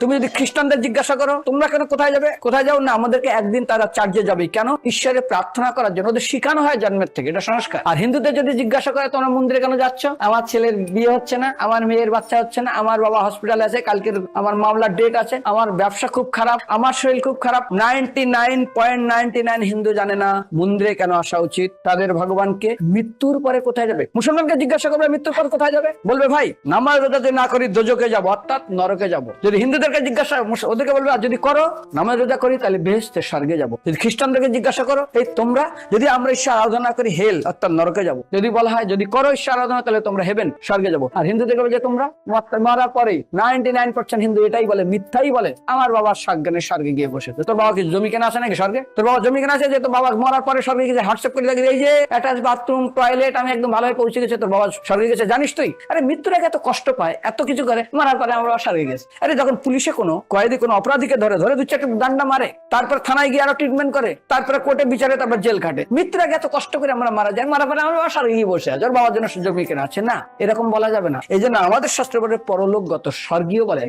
তুমি যদি খ্রিস্টানদের জিজ্ঞাসা করো, তোমরা কেন কোথায় যাবে? কোথায় যাও না? আমাদেরকে একদিন তারা চার্জে যাবে। কেন? ঈশ্বরে প্রার্থনা করার জন্য। ওদের শিখানো হয় জন্মের থেকে। এটা সংস্কার। আর হিন্দুদের যদি জিজ্ঞাসা করে, তোমরা মন্দিরে কেন যাচ্ছ? আমার ছেলের বিয়ে হচ্ছে না, আমার মেয়ের বাচ্চা হচ্ছে না, আমার বাবা হসপিটালে আছে, কালকের আমার মামলার ডেট আছে, আমার ব্যবসা খুব খারাপ, আমার শরীর খুব খারাপ। Ninety nine point ninety nine Hindu জানে না, মন্দিরে কেন আসা উচিত? তাদের ভগবানকে মৃত্যুর পরে কোথায় যাবে? মুসলমানকে জিজ্ঞাসা করবে, মৃত্যুর পর কোথায় যাবে? বলবে, ভাই, নামাজ রোজা না করি দোজকে যাব, অর্থাৎ নরকে যাব। যদি হিন্দুদেরকে জিজ্ঞাসা ওদেরকে বলবে, আর যদি করো নামাজ রোজা করি, তাহলে বেহেস্তে স্বর্গে যাব। যদি খ্রিস্টানদেরকে জিজ্ঞাসা করো, এই তোমরা যদি আমরা ঈশ্বর আরাধনা করি, হেল, অর্থাৎ নরকে যাব। যদি বলা হয়, যদি করো ঈশ্বর আরাধনা, তাহলে তোমরা হেবেন, স্বর্গে যাব। আর হিন্দুদেরকে বলে যে, তোমরা মার- পরে নাইনটি নাইন পার্সেন্ট হিন্দু এটাই বলে, মিথ্যাই বলে, আমার বাবা সজ্ঞানের স্বর্গে গিয়ে বসেছে তোর বাবা কি জমি কেনা আছে নাকি স্বর্গে? তোর বাবা জমি কেনা আছে যে, তোর বাবা মরার পরে স্বর্গে গেছে হোয়াটসঅ্যাপ করে লাগে এই যে অ্যাটাচ বাথরুম টয়লেট আমি একদম ভালোভাবে পৌঁছে গেছে, তোর বাবা স্বর্গে গেছে। জানিস তুই? আরে মৃত্যুর এত কষ্ট পায়, এত কিছু করে, মারার পরে আমার বাবা স্বর্গে গেছে। আরে যখন পুলিশে কোনো, কয়েদি কোনো অপরাধীকে ধরে ধরে দু চারটে দান্ডা মারে, তারপর থানায় গিয়ে আরও ট্রিটমেন্ট করে, তারপরে কোর্টে বিচারে, তারপর জেল কাটে মৃত্যুর আগে এত কষ্ট করে আমরা মারা যাই, মারা পরে আমরা আসার গিয়ে বসে আছে, ওর বাবার জন্য সুযোগ জমি কেনা আছে না? এরকম বলা যাবে না। এই জন্য আমাদের শাস্ত্র পরলোকগত স্বর্গীয় বলে